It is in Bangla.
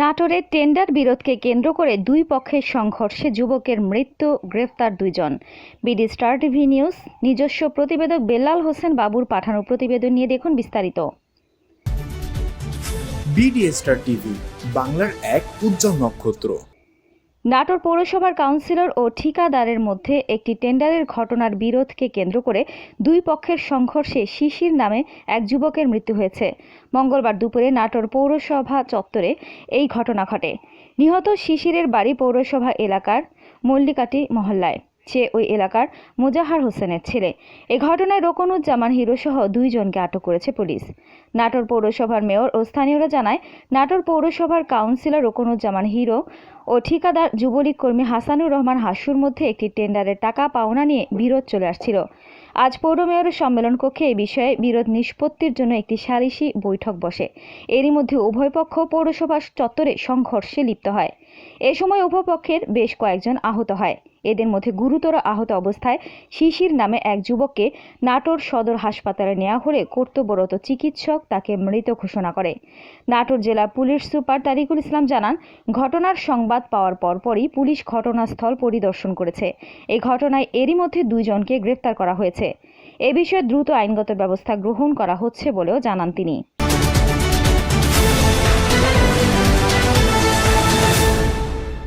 নাটোরে টেন্ডার বিরোধকে কেন্দ্র করে দুই পক্ষের সংঘর্ষে যুবকের মৃত্যু, গ্রেফতার দুইজন। বিডি স্টার টিভি নিউজ, নিজস্ব প্রতিবেদক বেলাল হোসেন বাবুর পাঠানো প্রতিবেদন নিয়ে দেখুন বিস্তারিত। বিডি স্টার টিভি, বাংলার এক উজ্জ্বল নক্ষত্র। নাটোর পৌরসভার কাউন্সিলর ও ঠিকাদারের মধ্যে একটি টেন্ডারের ঘটনার বিরোধকে কেন্দ্র করে দুই পক্ষের সংঘর্ষে শিশির নামে এক যুবকের মৃত্যু হয়েছে। মঙ্গলবার দুপুরে নাটোর পৌরসভা চত্বরে এই ঘটনা ঘটে। নিহত শিশিরের বাড়ি পৌরসভা এলাকার মল্লিকাটি মহল্লায়। সে ওই এলাকার মুজাহার হোসেনের ছেলে। এ ঘটনায় রোকনুজ্জামান হিরোসহ দুইজনকে আটক করেছে পুলিশ। নাটোর পৌরসভার মেয়র ও স্থানীয়রা জানায়, নাটোর পৌরসভার কাউন্সিলর রোকনুজ্জামান হিরো ও ঠিকাদার যুবলীগ কর্মী হাসানুর রহমান হাসুর মধ্যে একটি টেন্ডারের টাকা পাওনা নিয়ে বিরোধ চলে আসছিল। আজ পৌর মেয়রের সম্মেলন কক্ষে এই বিষয়ে বিরোধ নিষ্পত্তির জন্য একটি সালিশি বৈঠক বসে। এরই মধ্যে উভয় পক্ষ পৌরসভা চত্বরে সংঘর্ষে লিপ্ত হয়। এ সময় উভয় পক্ষের বেশ কয়েকজন আহত হয়। এদের মধ্যে গুরুতর আহত অবস্থায় শিশির নামে এক যুবককে নাটোর সদর হাসপাতালে নেওয়া হলে কর্তব্যরত চিকিৎসক তাকে মৃত ঘোষণা করে। নাটোর জেলা পুলিশ সুপার তারিকুল ইসলাম জানান, ঘটনার সংবাদ পাওয়ার পরপরই পুলিশ ঘটনাস্থল পরিদর্শন করেছে। এই ঘটনায় এরই মধ্যে দুইজনকে গ্রেফতার করা হয়েছে। এ বিষয়ে দ্রুত আইনগত ব্যবস্থা গ্রহণ করা হচ্ছে বলেও জানান তিনি।